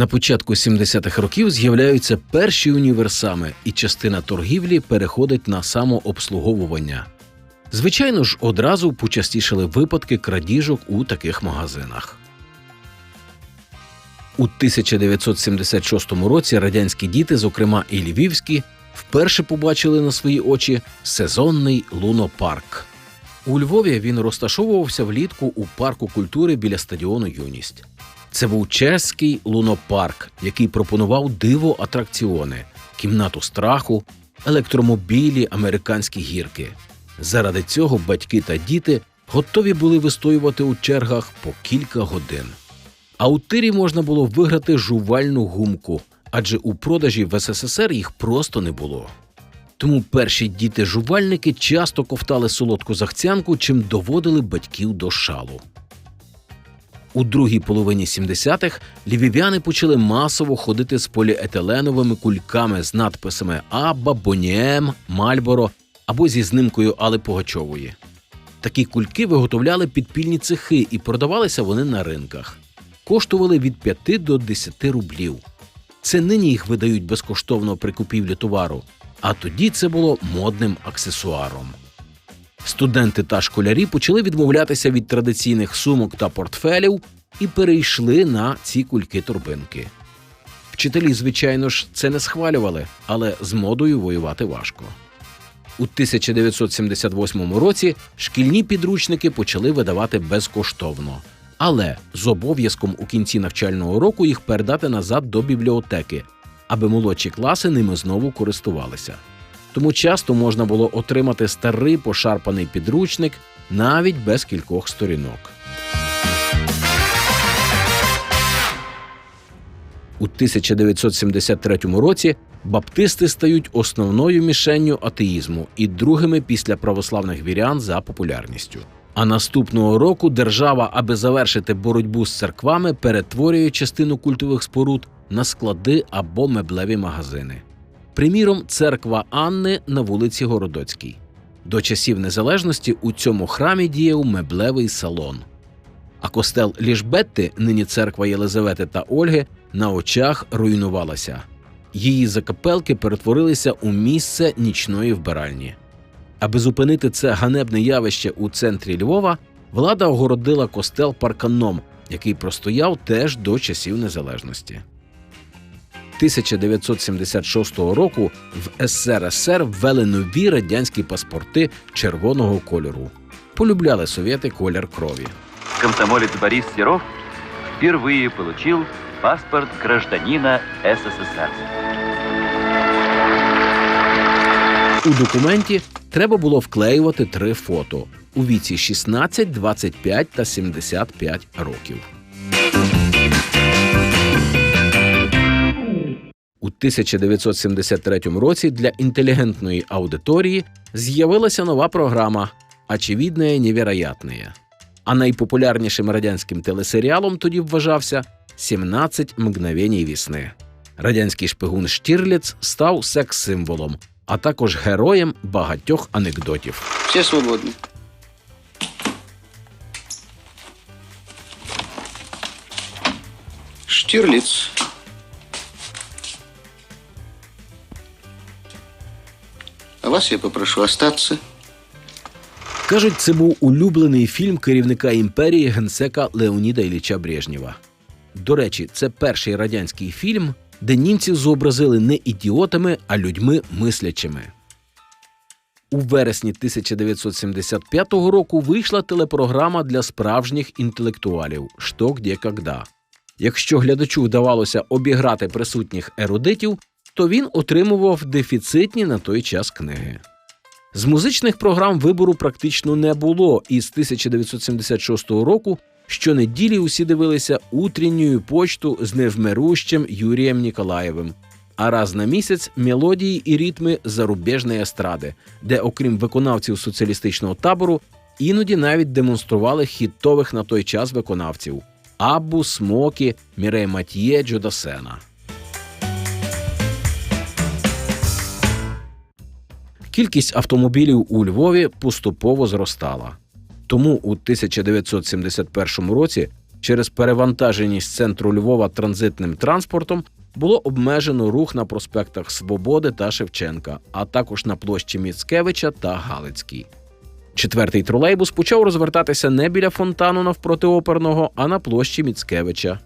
На початку 70-х років з'являються перші універсами, і частина торгівлі переходить на самообслуговування. Звичайно ж, одразу почастішали випадки крадіжок у таких магазинах. У 1976 році радянські діти, зокрема і львівські, вперше побачили на свої очі сезонний лунопарк. У Львові він розташовувався влітку у парку культури біля стадіону Юність. Це був чеський лунопарк, який пропонував диво атракціони, кімнату страху, електромобілі, американські гірки. Заради цього батьки та діти готові були вистоювати у чергах по кілька годин. А у тирі можна було виграти жувальну гумку, адже у продажі в СССР їх просто не було. Тому перші діти-жувальники часто ковтали солодку захцянку, чим доводили батьків до шалу. У другій половині 70-х львів'яни почали масово ходити з поліетиленовими кульками з надписами Абба, Боніем, Мальборо або зі знимкою Али Пугачової. Такі кульки виготовляли підпільні цехи і продавалися вони на ринках. Коштували від 5 до 10 рублів. Це нині їх видають безкоштовно при купівлі товару, а тоді це було модним аксесуаром. Студенти та школярі почали відмовлятися від традиційних сумок та портфелів і перейшли на ці кульки-торбинки. Вчителі, звичайно ж, це не схвалювали, але з модою воювати важко. У 1978 році шкільні підручники почали видавати безкоштовно, але з обов'язком у кінці навчального року їх передати назад до бібліотеки, аби молодші класи ними знову користувалися. Тому часто можна було отримати старий пошарпаний підручник навіть без кількох сторінок. У 1973 році баптисти стають основною мішенню атеїзму і другими після православних вірян за популярністю. А наступного року держава, аби завершити боротьбу з церквами, перетворює частину культових споруд на склади або меблеві магазини. Приміром, церква Анни на вулиці Городоцькій. До часів незалежності у цьому храмі діяв меблевий салон. А костел Лішбетти, нині церква Єлизавети та Ольги, на очах руйнувалася. Її закапелки перетворилися у місце нічної вбиральні. Аби зупинити це ганебне явище у центрі Львова, влада огородила костел парканом, який простояв теж до часів незалежності. 1976 року в СРСР ввели нові радянські паспорти червоного кольору. Полюбляли совєти колір крові. комсомолец Борис Серов впервые получил паспорт гражданина СССР. У документі треба було вклеювати три фото у віці 16, 25 та 75 років. У 1973 році для інтелігентної аудиторії з'явилася нова програма «Очевидне невероятне». А найпопулярнішим радянським телесеріалом тоді вважався «17 мгновеній вісни». Радянський шпигун Штірліц став секс-символом, а також героєм багатьох анекдотів. Все свободны. Штирлиц. А вас я попрошу остаться. Кажуть, це був улюблений фільм керівника імперії генсека Леоніда Ілліча Брежнєва. До речі, це перший радянський фільм, де німців зобразили не ідіотами, а людьми мислячими. У вересні 1975 року вийшла телепрограма для справжніх інтелектуалів «Що, де, когда». Якщо глядачу вдавалося обіграти присутніх ерудитів, то він отримував дефіцитні на той час книги. З музичних програм вибору практично не було, і з 1976 року Щонеділі усі дивилися утрінню почту з невмирущим Юрієм Ніколаєвим. А раз на місяць мелодії і ритми зарубіжної естради, де, окрім виконавців соціалістичного табору, іноді навіть демонстрували хітових на той час виконавців Аббу, Смокі, Мірей Матьє, Джодасена. Кількість автомобілів у Львові поступово зростала. Тому у 1971 році через перевантаженість центру Львова транзитним транспортом було обмежено рух на проспектах Свободи та Шевченка, а також на площі Міцкевича та Галицькій. Четвертий тролейбус почав розвертатися не біля фонтану навпроти оперного, а на площі Міцкевича.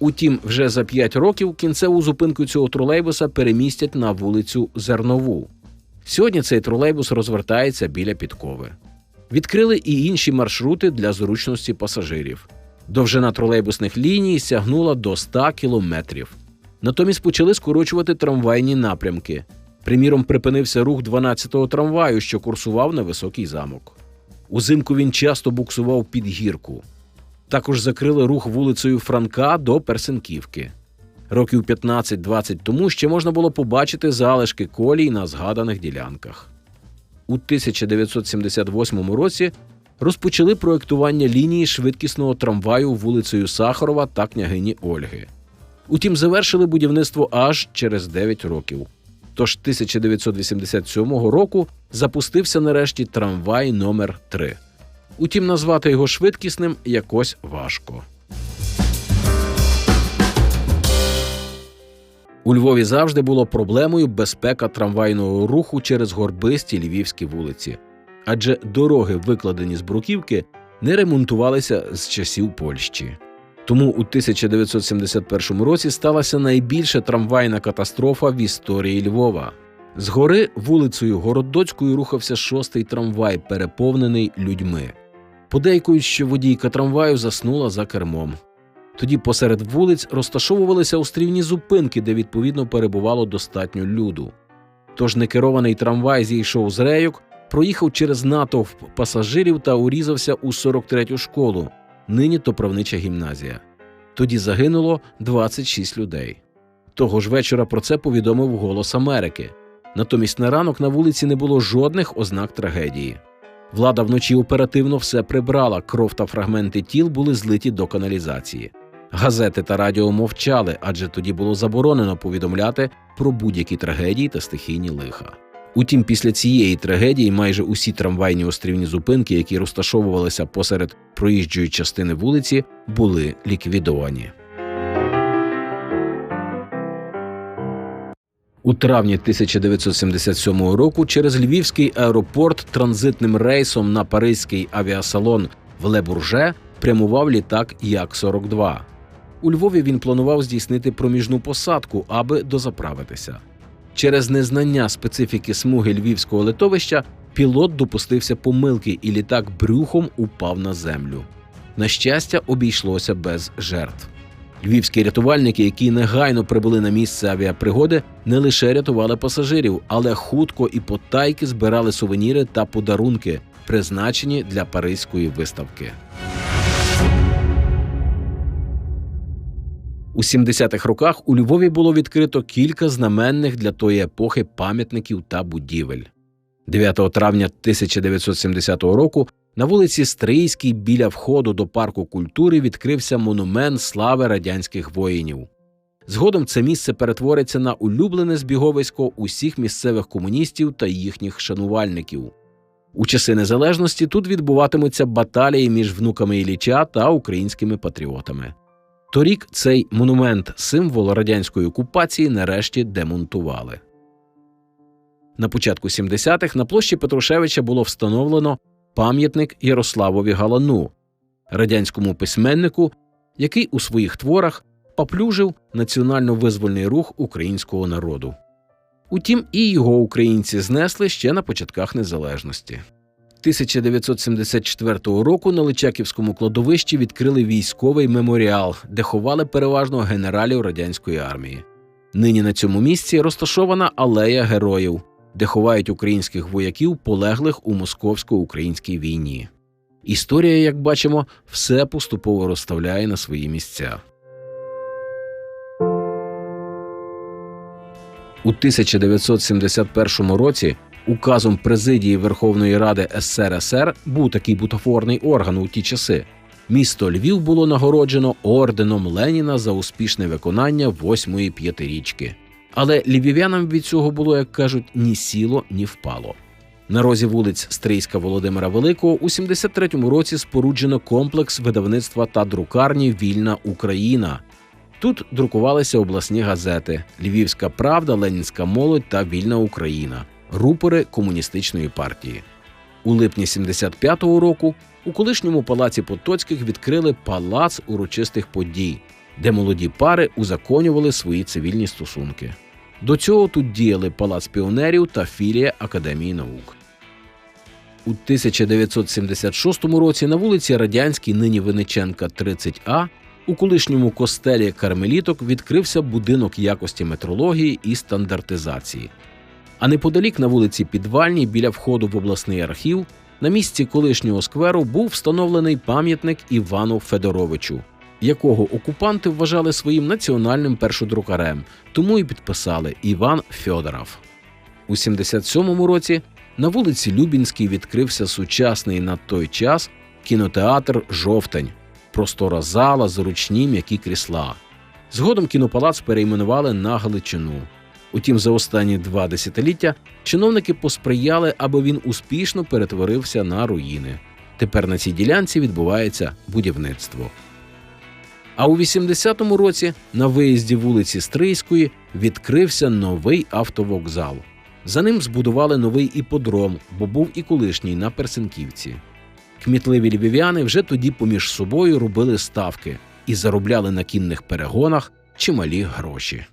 Утім, вже за п'ять років кінцеву зупинку цього тролейбуса перемістять на вулицю Зернову. Сьогодні цей тролейбус розвертається біля підкови. Відкрили і інші маршрути для зручності пасажирів. Довжина тролейбусних ліній сягнула до 100 кілометрів. Натомість почали скорочувати трамвайні напрямки. Приміром, припинився рух 12-го трамваю, що курсував на високий замок. Узимку він часто буксував під гірку. Також закрили рух вулицею Франка до Персенківки. Років 15-20 тому ще можна було побачити залишки колій на згаданих ділянках. У 1978 році розпочали проєктування лінії швидкісного трамваю вулицею Сахарова та княгині Ольги. Утім, завершили будівництво аж через 9 років. Тож 1987 року запустився нарешті трамвай номер 3 Утім, назвати його швидкісним якось важко. У Львові завжди було проблемою безпека трамвайного руху через горбисті львівські вулиці, адже дороги, викладені з бруківки, не ремонтувалися з часів Польщі. Тому у 1971 році сталася найбільша трамвайна катастрофа в історії Львова. Згори вулицею Городоцькою рухався шостий трамвай, переповнений людьми. Подейкують, що водійка трамваю заснула за кермом. Тоді посеред вулиць розташовувалися острівні зупинки, де відповідно перебувало достатньо люду. Тож некерований трамвай зійшов з рейок, проїхав через натовп пасажирів та урізався у 43-ю школу, нині Топравнича гімназія. Тоді загинуло 26 людей. Того ж вечора про це повідомив Голос Америки. Натомість на ранок на вулиці не було жодних ознак трагедії. Влада вночі оперативно все прибрала, кров та фрагменти тіл були злиті до каналізації. Газети та радіо мовчали, адже тоді було заборонено повідомляти про будь-які трагедії та стихійні лиха. Утім, після цієї трагедії майже усі трамвайні острівні зупинки, які розташовувалися посеред проїжджої частини вулиці, були ліквідовані. У травні 1977 року через Львівський аеропорт транзитним рейсом на паризький авіасалон в Лебурже прямував літак Як-42. У Львові він планував здійснити проміжну посадку, аби дозаправитися. Через незнання специфіки смуги львівського литовища пілот допустився помилки, і літак брюхом упав на землю. На щастя, обійшлося без жертв. Львівські рятувальники, які негайно прибули на місце авіапригоди, не лише рятували пасажирів, але хутко і потайки збирали сувеніри та подарунки, призначені для паризької виставки. У 70-х роках у Львові було відкрито кілька знаменних для тої епохи пам'ятників та будівель. 9 травня 1970 року на вулиці Стрийській біля входу до парку культури відкрився монумент слави радянських воїнів. Згодом це місце перетвориться на улюблене збіговисько усіх місцевих комуністів та їхніх шанувальників. У часи незалежності тут відбуватимуться баталії між внуками Ілліча та українськими патріотами. Торік цей монумент, символ радянської окупації, нарешті демонтували. На початку 70-х на площі Петрушевича було встановлено пам'ятник Ярославові Галану, радянському письменнику, який у своїх творах поплюжив національно-визвольний рух українського народу. Утім, і його українці знесли ще на початках незалежності. 1974 року на Личаківському кладовищі відкрили військовий меморіал, де ховали переважно генералів радянської армії. Нині на цьому місці розташована алея героїв, де ховають українських вояків, полеглих у московсько-українській війні. Історія, як бачимо, все поступово розставляє на свої місця. У 1971 році указом президії Верховної Ради СРСР був такий бутафорний орган у ті часи. Місто Львів було нагороджено орденом Леніна за успішне виконання восьмої п'ятирічки. Але львів'янам від цього було, як кажуть, ні сіло, ні впало. На розі вулиць Стрийська Володимира Великого у 73-му році споруджено комплекс видавництва та друкарні Вільна Україна. Тут друкувалися обласні газети Львівська Правда, Ленінська молодь та Вільна Україна, рупори комуністичної партії. У липні 75-го року у колишньому палаці Потоцьких відкрили палац урочистих подій, де молоді пари узаконювали свої цивільні стосунки. До цього тут діяли палац піонерів та філія Академії наук. У 1976 році на вулиці Радянській, нині Винниченка, 30А, у колишньому костелі Кармеліток відкрився будинок якості метрології і стандартизації. А неподалік на вулиці Підвальній, біля входу в обласний архів, на місці колишнього скверу був встановлений пам'ятник Івану Федоровичу, якого окупанти вважали своїм національним першодрукарем, тому і підписали Іван Фьодоров. У 77-му році на вулиці Любінській відкрився сучасний на той час кінотеатр Жовтень, простора зала, зручні м'які крісла. Згодом кінопалац перейменували на Галичину. Утім, за останні два десятиліття чиновники посприяли, аби він успішно перетворився на руїни. Тепер на цій ділянці відбувається будівництво. А у 80-му році на виїзді вулиці Стрийської відкрився новий автовокзал. За ним збудували новий іподром, бо був і колишній на Персенківці. Кмітливі львів'яни вже тоді поміж собою робили ставки і заробляли на кінних перегонах чималі гроші.